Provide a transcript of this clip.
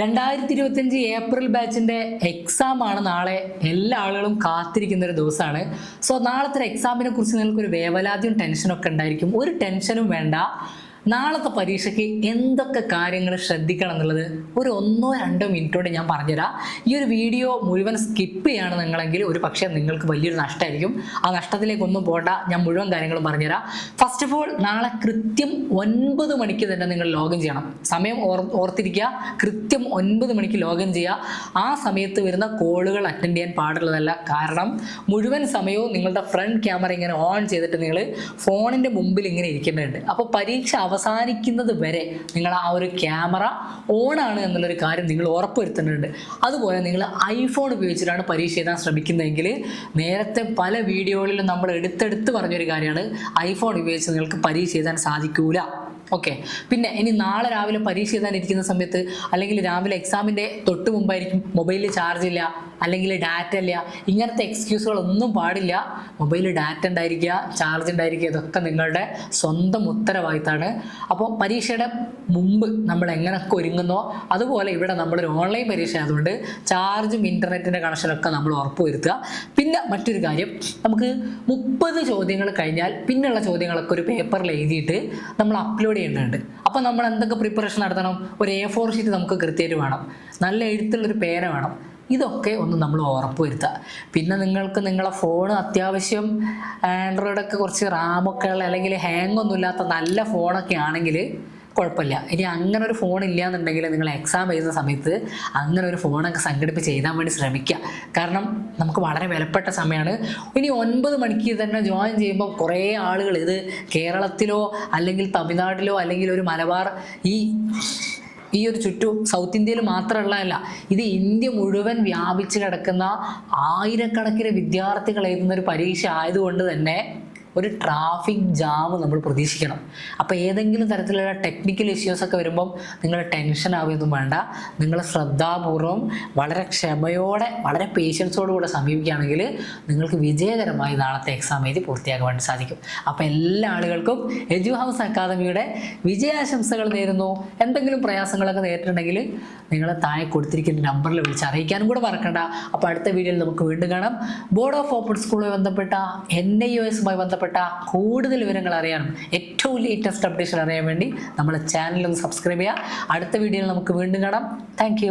രണ്ടായിരത്തി ഇരുപത്തിയഞ്ച് ഏപ്രിൽ ബാച്ചിന്റെ എക്സാം ആണ് നാളെ എല്ലാ ആളുകളും കാത്തിരിക്കുന്ന ഒരു ദിവസമാണ്. സോ നാളത്തെ എക്സാമിനെ കുറിച്ച് നിങ്ങൾക്ക് ഒരു വേവലാതിയും ടെൻഷനും ഒക്കെ ഉണ്ടായിരിക്കും. ഒരു ടെൻഷനും വേണ്ട. നാളത്തെ പരീക്ഷയ്ക്ക് എന്തൊക്കെ കാര്യങ്ങൾ ശ്രദ്ധിക്കണം എന്നുള്ളത് ഒരു ഒന്നോ രണ്ടോ മിനിറ്റോടെ ഞാൻ പറഞ്ഞുതരാം. ഈ ഒരു വീഡിയോ മുഴുവൻ സ്കിപ്പ് ചെയ്യാണ് നിങ്ങളെങ്കിൽ ഒരു പക്ഷേ നിങ്ങൾക്ക് വലിയൊരു നഷ്ടമായിരിക്കും. ആ നഷ്ടത്തിലേക്കൊന്നും പോകണ്ട. ഞാൻ മുഴുവൻ കാര്യങ്ങളും പറഞ്ഞുതരാം. ഫസ്റ്റ് ഓഫ് ഓൾ നാളെ കൃത്യം ഒൻപത് മണിക്ക് തന്നെ നിങ്ങൾ ലോഗിൻ ചെയ്യണം. സമയം ഓർ ഓർത്തിരിക്കുക. കൃത്യം ഒൻപത് മണിക്ക് ലോഗിൻ ചെയ്യുക. ആ സമയത്ത് വരുന്ന കോളുകൾ അറ്റൻഡ് ചെയ്യാൻ പാടുള്ളതല്ല. കാരണം മുഴുവൻ സമയവും നിങ്ങളുടെ ഫ്രണ്ട് ക്യാമറ ഇങ്ങനെ ഓൺ ചെയ്തിട്ട് നിങ്ങൾ ഫോണിന്റെ മുമ്പിൽ ഇങ്ങനെ ഇരിക്കേണ്ടതുണ്ട്. അപ്പോൾ പരീക്ഷ അവസാനിക്കുന്നത് വരെ നിങ്ങൾ ആ ഒരു ക്യാമറ ഓൺ ആണ് എന്നുള്ളൊരു കാര്യം നിങ്ങൾ ഉറപ്പുവരുത്തേണ്ടതുണ്ട്. അതുപോലെ നിങ്ങൾ ഐഫോൺ ഉപയോഗിച്ചിട്ടാണ് പരീക്ഷ എഴുതാൻ ശ്രമിക്കുന്നതെങ്കിൽ നേരത്തെ പല വീഡിയോകളിലും നമ്മൾ എടുത്തെടുത്ത് പറഞ്ഞൊരു കാര്യമാണ് ഐഫോൺ ഉപയോഗിച്ച് നിങ്ങൾക്ക് പരീക്ഷ എഴുതാൻ സാധിക്കൂല. ഓക്കെ പിന്നെ ഇനി നാളെ രാവിലെ പരീക്ഷ എഴുതാനിരിക്കുന്ന സമയത്ത് അല്ലെങ്കിൽ രാവിലെ എക്സാമിന്റെ തൊട്ട് മുമ്പായിരിക്കും മൊബൈലിൽ ചാർജ് ഇല്ല അല്ലെങ്കിൽ ഡാറ്റ ഇല്ല ഇങ്ങനത്തെ എക്സ്ക്യൂസുകളൊന്നും പാടില്ല. മൊബൈലിൽ ഡാറ്റ ഉണ്ടായിരിക്കുക ചാർജ് ഉണ്ടായിരിക്കുക ഇതൊക്കെ നിങ്ങളുടെ സ്വന്തം ഉത്തരവാദിത്തമാണ്. അപ്പോൾ പരീക്ഷയുടെ മുമ്പ് നമ്മൾ എങ്ങനെയൊക്കെ ഒരുങ്ങുന്നോ അതുപോലെ ഇവിടെ നമ്മളൊരു ഓൺലൈൻ പരീക്ഷ ആയതുകൊണ്ട് ചാർജും ഇന്റർനെറ്റിന്റെ കണക്ഷനൊക്കെ നമ്മൾ ഉറപ്പുവരുത്തുക പിന്നെ മറ്റൊരു കാര്യം നമുക്ക് മുപ്പത് ചോദ്യങ്ങൾ കഴിഞ്ഞാൽ പിന്നെയുള്ള ചോദ്യങ്ങളൊക്കെ ഒരു പേപ്പറിൽ എഴുതിയിട്ട് നമ്മൾ അപ്ലോഡ് ചെയ്യേണ്ടതുണ്ട് അപ്പോൾ നമ്മൾ എന്തൊക്കെ പ്രിപ്പറേഷൻ നടത്തണം? ഒരു എ ഫോർ ഷീറ്റ് നമുക്ക് കൃത്യമായിട്ട് വേണം. നല്ല എഴുത്തുള്ളൊരു പേന വേണം. ഇതൊക്കെ ഒന്ന് നമ്മൾ ഉറപ്പുവരുത്തുക. പിന്നെ നിങ്ങൾക്ക് നിങ്ങളെ ഫോൺ അത്യാവശ്യം ആൻഡ്രോയിഡൊക്കെ കുറച്ച് റാമൊക്കെ ഉള്ള അല്ലെങ്കിൽ ഹാങ് ഒന്നും ഇല്ലാത്ത നല്ല ഫോണൊക്കെ ആണെങ്കിൽ കുഴപ്പമില്ല. ഇനി അങ്ങനെ ഒരു ഫോൺ ഇല്ല എന്നുണ്ടെങ്കിൽ നിങ്ങൾ എക്സാം എഴുതുന്ന സമയത്ത് അങ്ങനെ ഒരു ഫോണൊക്കെ സംഘടിപ്പിച്ച് എഴുതാൻ വേണ്ടി ശ്രമിക്കുക. കാരണം നമുക്ക് വളരെ വിലപ്പെട്ട സമയമാണ്. ഇനി ഒൻപത് മണിക്ക് തന്നെ ജോയിൻ ചെയ്യുമ്പോൾ കുറേ ആളുകൾ ഇത് കേരളത്തിലോ അല്ലെങ്കിൽ തമിഴ്നാട്ടിലോ അല്ലെങ്കിൽ ഒരു മലബാർ ഈ ഈ ഒരു ചുറ്റും സൗത്ത് ഇന്ത്യയിൽ മാത്രമുള്ളതല്ല ഇത് ഇന്ത്യ മുഴുവൻ വ്യാപിച്ച് കിടക്കുന്ന ആയിരക്കണക്കിന് വിദ്യാർത്ഥികൾ എഴുതുന്ന ഒരു പരീക്ഷ ആയതുകൊണ്ട് തന്നെ ഒരു ട്രാഫിക് ജാം നമ്മൾ പ്രതീക്ഷിക്കണം. അപ്പോൾ ഏതെങ്കിലും തരത്തിലുള്ള ടെക്നിക്കൽ ഇഷ്യൂസ് ഒക്കെ വരുമ്പം നിങ്ങൾ ടെൻഷൻ ആവുകയൊന്നും വേണ്ട. നിങ്ങൾ ശ്രദ്ധാപൂർവം വളരെ ക്ഷമയോടെ വളരെ പേഷ്യൻസോടുകൂടെ സമീപിക്കുകയാണെങ്കിൽ നിങ്ങൾക്ക് വിജയകരമായി നാളത്തെ എക്സാം എഴുതി പൂർത്തിയാക്കാൻ വേണ്ടി സാധിക്കും. അപ്പോൾ എല്ലാ ആളുകൾക്കും എജു ഹൗസ് അക്കാദമിയുടെ വിജയാശംസകൾ നേരുന്നു. എന്തെങ്കിലും പ്രയാസങ്ങളൊക്കെ നേരിട്ടുണ്ടെങ്കിൽ നിങ്ങൾ താഴെ കൊടുത്തിരിക്കുന്ന നമ്പറിൽ വിളിച്ച് അറിയിക്കാനും കൂടെ മറക്കണ്ട. അപ്പോൾ അടുത്ത വീഡിയോയിൽ നമുക്ക് വീണ്ടും കാണാം. ബോർഡ് ഓഫ് ഓപ്പൺ സ്കൂളുമായി ബന്ധപ്പെട്ട എൻ ഐ ഒ എസുമായി ബന്ധപ്പെട്ട കൂടുതൽ വിവരങ്ങൾ അറിയാനും ഏറ്റവും ലേറ്റസ്റ്റ് അപ്ഡേഷൻ അറിയാൻ വേണ്ടി നമ്മളെ ചാനലും സബ്സ്ക്രൈബ് ചെയ്യുക. അടുത്ത വീഡിയോയിൽ നമുക്ക് വീണ്ടും കാണാം. താങ്ക്